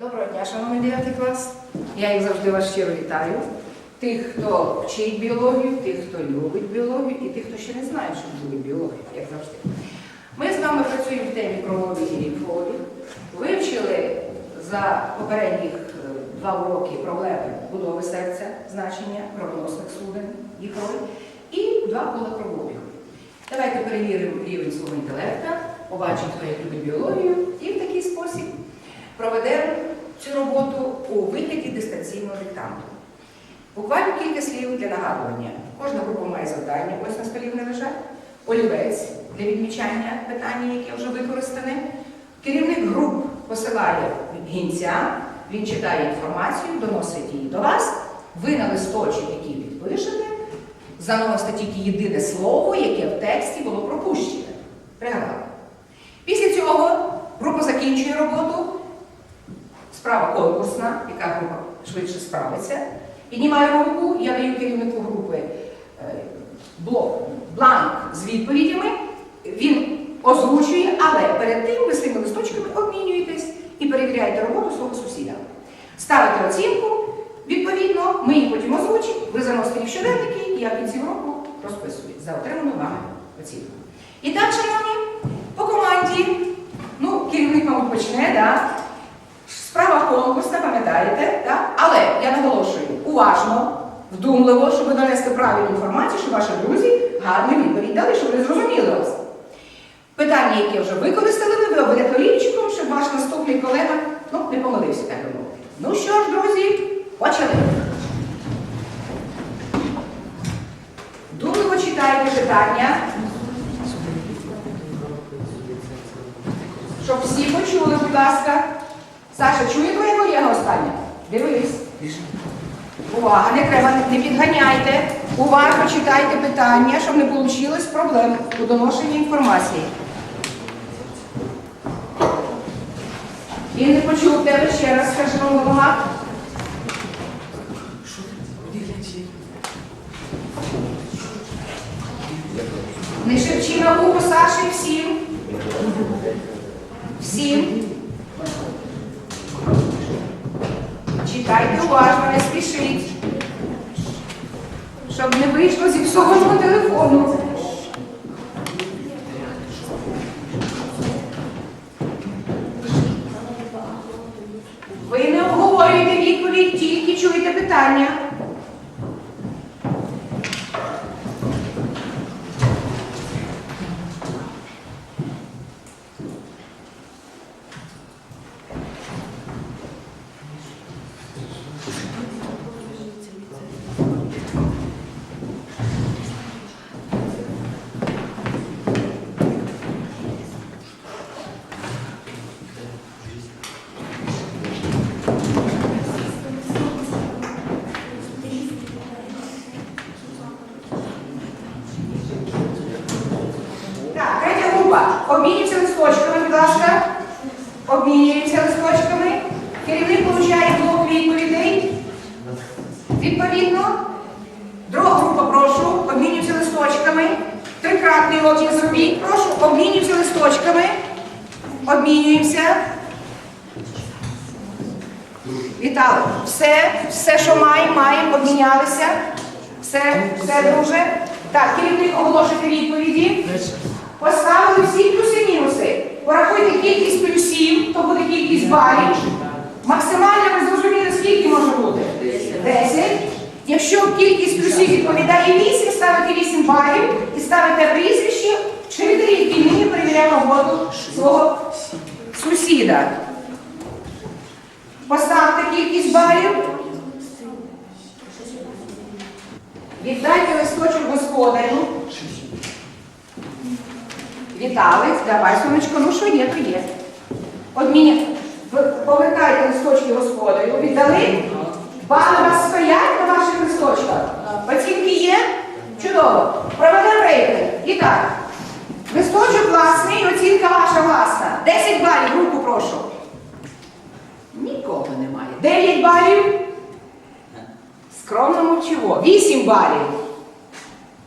Доброго дня, шановний 9 клас. Я як завжди вас щиро вітаю. Тих, хто вчить біологію, тих, хто любить біологію, і тих, хто ще не знає, що любить біологію, як завжди. Ми з вами працюємо в темі кровообіг і лімфообіг. Вивчили за попередніх е, два уроки проблеми будови серця, значення кровоносних суден, їх роль, і два кола кровообігу. Давайте перевіримо рівень свого інтелекта, побачимо, хто як любить біологію, і в такий спосіб проведемо цю роботу у вигляді дистанційного диктанту. Буквально кілька слів для нагадування. Кожна група має завдання, ось на столі вони лежать, олівець для відмічання питання, яке вже використане. Керівник груп посилає гінця, він читає інформацію, доносить її до вас. Ви на листочок, який підпишете, заносите тільки єдине слово, яке в тексті було пропущене. Пригадали. Після цього група закінчує роботу. Справа конкурсна, яка група швидше справиться. Піднімаю руку, я даю керівнику групи е, блок, бланк з відповідями. Він озвучує, але перед тим ви своїми листочками обмінюєтесь і перевіряєте роботу свого сусіда. Ставите оцінку, відповідно, ми її потім озвучимо, ви заносите їх щоденники, і я кінці року розписую за отриману вами оцінку. І так, шановні, по команді, ну, керівник, мабуть, почне, да? Справа конкурсна, пам'ятаєте, так? але я наголошую уважно, вдумливо, щоб донести правильну інформацію, щоб ваші друзі гарну відповідь дали, щоб вони зрозуміли вас. Питання, яке вже використали, ви обведете олівчиком, щоб ваш наступний колега ну, не помилився так би мовити. Ну що ж, друзі, почали. Вдумливо читайте питання, щоб всі почули, будь ласка. Саша, чує твоя колега остання? Увага, не треба, не підганяйте. Уважно читайте питання, щоб не вийшло проблем у доношенні інформації. Він не почув тебе ще раз, скажи голова. Не шепчи на вухо Саші всім. Всім. Читайте уважно, не спішіть. Щоб не вийшло зі всього телефону. Ви не обговорюєте відповідь, тільки чуєте питання. Так, третя група. Обмінюємося листочками, будь ласка. Обмінюємося листочками. Керівник получає блок відповідей. Відповідно. Друга група, прошу, обмінюємося листочками. Трикратний лотик зробіть. Прошу, обмінюємося листочками. Обмінюємося. Вітали. Все, все, що маємо, маємо, обмінялися. Все, все, друже. Так, керівник оголошуйте відповіді. Поставили всі плюси-мінуси. Порахуйте кількість плюсів, то буде кількість балів. Максимально ви зрозуміли, скільки може бути? 10. Якщо кількість плюсів відповідає 8, ставите 8 балів і ставите прізвище вчителя, який нині перевіряє роботу свого сусіда. Поставте кількість балів. Віддайте листочок господарю. Віталик, давай, сонечко, ну що є, то є. Одміні, повертайте листочки господарю. Віддали? Бали вас стоять на ваших листочках? Оцінки є? Чудово. Проведемо рейтинг. І так. Листочок власний, оцінка ваша власна. 10 балів, руку прошу. Нікого немає. 9 балів. Скромно мовчиво. 8 балів.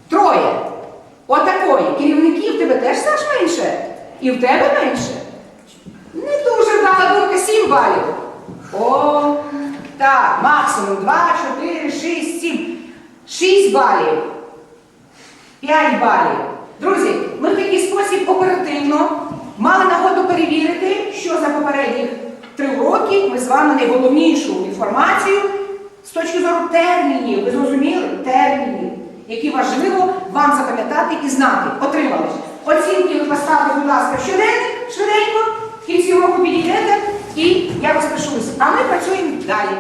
Троє. Отакої. Керівників тебе теж Саш менше. І в тебе менше. Не дуже вдала думка 7 балів. О, так, максимум 2, 4, 6, 7. 6 балів. 5 балів. Друзі, ми в такий спосіб оперативно мали нагоду перевірити, що за попередніх три роки ми з вами найголовнішу інформацію з точки зору термінів. Ви зрозуміли? Термінів, які важливо вам запам'ятати і знати. Отримали. Оцінки ви поставте, будь ласка, щоденник, швиденько, в кінці року підійдете і я розпишусь. А ми працюємо далі.